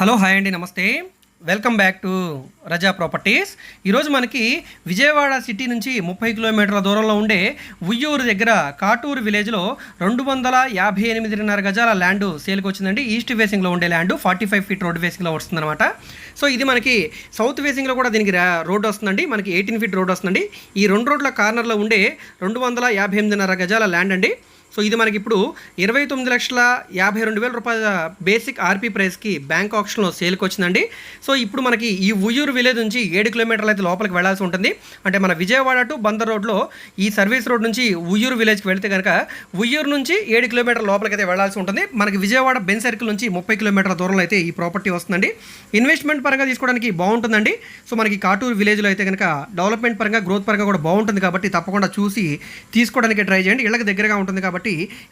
Hello hi అండి నమస్తే. Welcome back to Raza properties ఈరోజు మనకి విజయవాడ సిటీ నుంచి ముప్పై కిలోమీటర్ల దూరంలో ఉండే ఉయ్యూరు దగ్గర కాటూరు విలేజ్లో రెండు వందల యాభై ఎనిమిదిన్నర గజాల ల్యాండ్ సేల్కి వచ్చిందండి. ఈస్ట్ ఫేసింగ్లో ఉండే land forty five feet road ఫేసింగ్లో వస్తుందన్నమాట. సో ఇది మనకి సౌత్ ఫేసింగ్లో కూడా దీనికి రోడ్ వస్తుందండి. మనకి ఎయిటీన్ ఫీట్ రోడ్ వస్తుందండి. ఈ రెండు రోడ్ల కార్నర్లో ఉండే రెండు వందల యాభై ఎనిమిదిన్నర గజాల ల్యాండ్ అండి. సో ఇది మనకి ఇప్పుడు ఇరవై తొమ్మిది లక్షల యాభై రెండు వేల రూపాయల బేసిక్ ఆర్పీ ప్రైస్కి బ్యాంక్ ఆప్షన్లో సేల్కి వచ్చిందండి సో ఇప్పుడు మనకి ఈ ఉయ్యూరు విలేజ్ నుంచి ఏడు కిలోమీటర్లు అయితే లోపలికి వెళ్ళాల్సి ఉంటుంది. అంటే మన విజయవాడ టు బందర్ రోడ్లో ఈ సర్వీస్ రోడ్ నుంచి ఉయ్యూరు విలేజ్కి వెళ్తే కనుక ఉయ్యూరు నుంచి ఏడు కిలోమీటర్ల లోపలికి అయితే వెళ్ళాల్సి ఉంటుంది. మనకి విజయవాడ బెన్ సర్కిల్ నుంచి ముప్పై కిలోమీటర్ల దూరంలో అయితే ఈ ప్రాపర్టీ వస్తుందండి. ఇన్వెస్ట్మెంట్ పరంగా తీసుకోవడానికి బాగుంటుందండి. సో మనకి కాటూరు విలేజ్లో అయితే కనుక డెవలప్మెంట్ పరంగా గ్రోత్ పరంగా కూడా బాగుంటుంది కాబట్టి తప్పకుండా చూసి తీసుకోవడానికి ట్రై చేయండి. ఇళ్ళకి దగ్గరగా ఉంటుంది కాబట్టి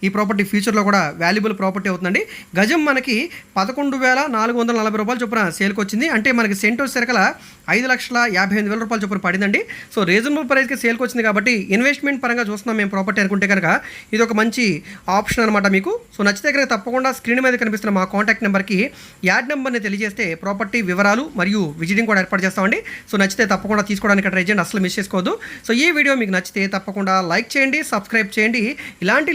ఈ ప్రాపర్టీ ఫ్యూచర్లో కూడా వాల్యుబుల్ ప్రాపర్టీ అవుతుందండి. గజం మనకి పదకొండు వేల నాలుగు వందల నలభై రూపాయలు చొప్పున సేల్కి వచ్చింది అంటే మనకి సెంటో సరికల ఐదు లక్షల యాభై ఎనిమిది వేల రూపాయల చొప్పున పడిందండి. సో రీజనబుల్ ప్రైస్కి సేల్కి వచ్చింది కాబట్టి ఇన్వెస్ట్మెంట్ పరంగా చూస్తున్నాం మేము ప్రాపర్టీ అనుకుంటే కనుక ఇది ఒక మంచి ఆప్షన్ అనమాట మీకు. సో నచ్చితే కనుక తప్పకుండా స్క్రీన్ మీద కనిపిస్తున్న మా కాంటాక్ట్ నెంబర్కి యాడ్ నెంబర్ని తెలియజేస్తే ప్రాపర్టీ వివరాలు మరియు విజిటింగ్ కూడా ఏర్పాటు చేస్తామండి. సో నచ్చితే తప్పకుండా తీసుకోవడానికి ట్రై చేయండి. అసలు మిస్ చేసుకోవద్దు. సో ఈ వీడియో మీకు నచ్చితే తప్పకుండా లైక్ చేయండి సబ్స్క్రైబ్ చేయండి. ఇలాంటి